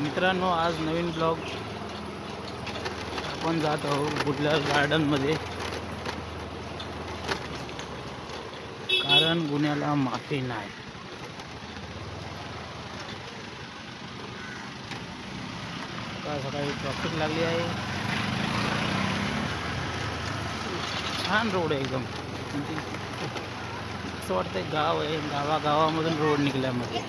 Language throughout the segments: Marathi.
मित्रांनो आज नवीन ब्लॉग आपण जात आहोत बुडलर गार्डनमध्ये कारण गुन्ह्याला माफी नाही. सकाळी ट्रॅफिक लागली आहे. छान रोड आहे एकदम. म्हणजे असं वाटतंय गाव आहे. गावागावामधून रोड निघल्यामध्ये.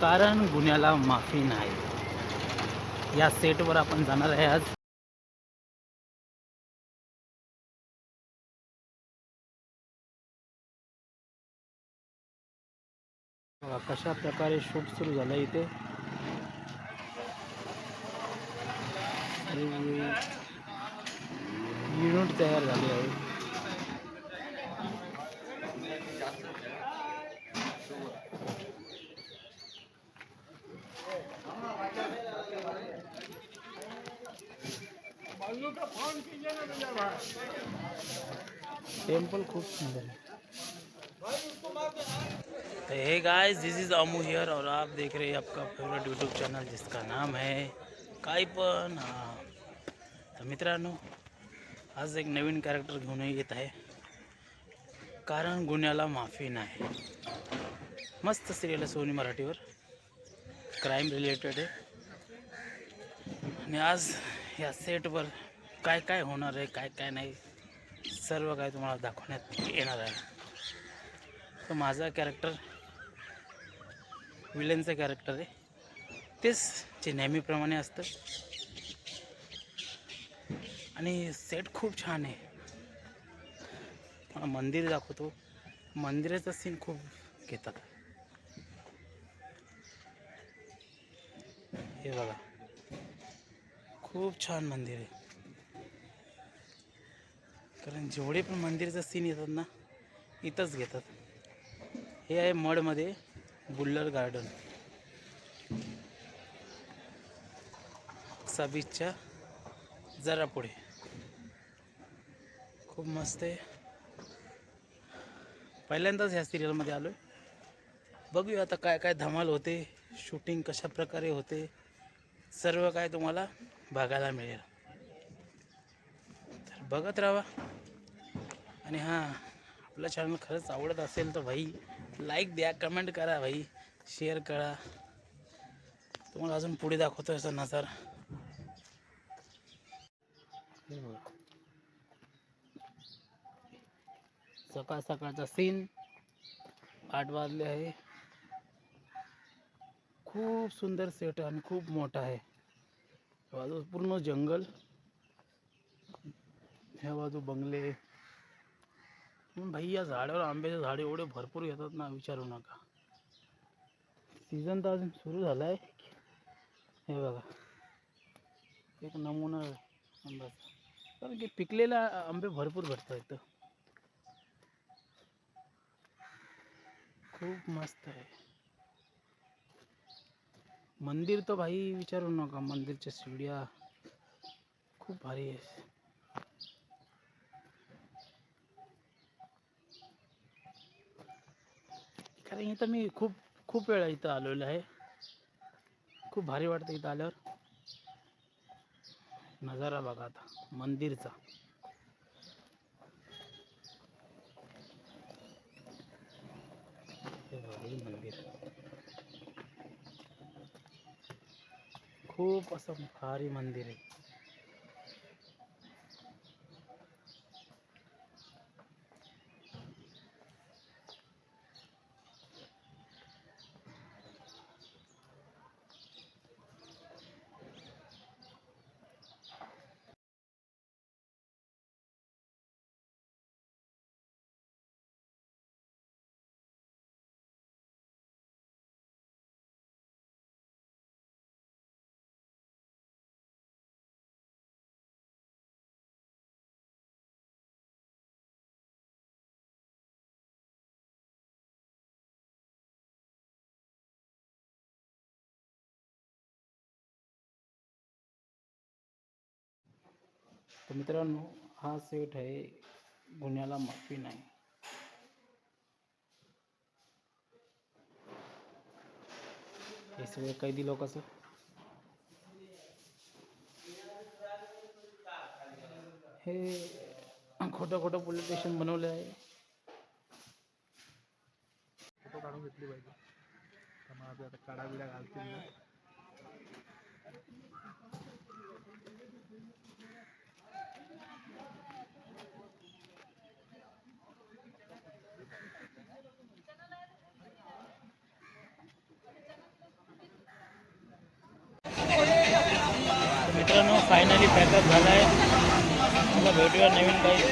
कारण गुन्ह्याला माफी नाही. या सेटवर आपण जाणार आहे आज. कशा प्रकारे शूट सुरू झालं इथे. युनिट तयार झाले आहे. टेम्पल खूप सुंदर है हे guys this is Amu here और आप देख रहे हैं आपका फेवरेट यूट्यूब चॅनल जिसका नाम है कायपन तर मित्रांनो आज एक नवीन कॅरेक्टर घेऊन येत आहे। कारण गुन्ह्याला माफी नाही। मस्त सिरियल आहे सोनी मराठीवर। क्राईम रिलेटेड आहे। आणि आज या सेटवर काय काय होणार आहे काय काय नाही सर्व काय तुम्हाला दाखवण्यात येणार आहे. तर माझा कॅरेक्टर विलनचं कॅरेक्टर आहे. तेच जे नेहमीप्रमाणे असतं. आणि सेट खूप छान आहे. मला मंदिर दाखवतो. मंदिराचा सीन खूप घेतात. हे बघा. खूप छान मंदिर आहे. कारण जेवढे पण मंदिरचं सीन येतात ना इथंच घेतात. हे आहे मडमध्ये बुल्लर गार्डन सबीजच्या जरा पुढे खूप मस्त आहे. पहिल्यांदाच ह्या सिरियलमध्ये आलो आहे बघूया आता काय काय धमाल होते शूटिंग कशा प्रकारे होते सर्व काय तुम्हाला बघायला मिळेल. तर बघत राहा. आणि हां आपलं चॅनल खरंच आवडत असेल तर भाई लाईक द्या कमेंट करा भाई शेअर करा. तुम्हाला अजून पुढे दाखवतो आहे सर हे सकाळ सकाळचा सीन आठ वाजले आहे. खूप सुंदर सेट आणि खूप मोठा आहे. बाजू पूर्ण जंगल. ह्या बाजू बंगले. भाई या झाडावर आंब्याचे झाडे एवढे भरपूर येतात ना विचारू नका. सीझन तर अजून सुरू झाला आहे हे बघा. एक नमुना आंब्याचा. कारण की पिकलेला आंबे भरपूर भेटतात इथं. खूप मस्त आहे. मंदिर तर भाई विचारू नका. मंदिरच्या शिड्या खूप भारी आहे. कारण इथं मी खूप खूप वेळा इथं आलेलो आहे. खूप भारी वाटतं इथं आल्यावर. नजारा बघा आता मंदिरचा. मंदिर. खूप असं भारी मंदिर आहे. तर मित्रांनो हा सेट आहे गुन्ह्याला माफी नाही. हे सगळे कैदी लोकांचं हे खोटं खोटं पोलीस स्टेशन बनवलं आहे. फोटो काढून घेतली पाहिजे. त्यामुळे आता काडा बिडा घालतील मित्रांनो फायनली पॅकअप झाला आहे मला भेटूया नवीन काही.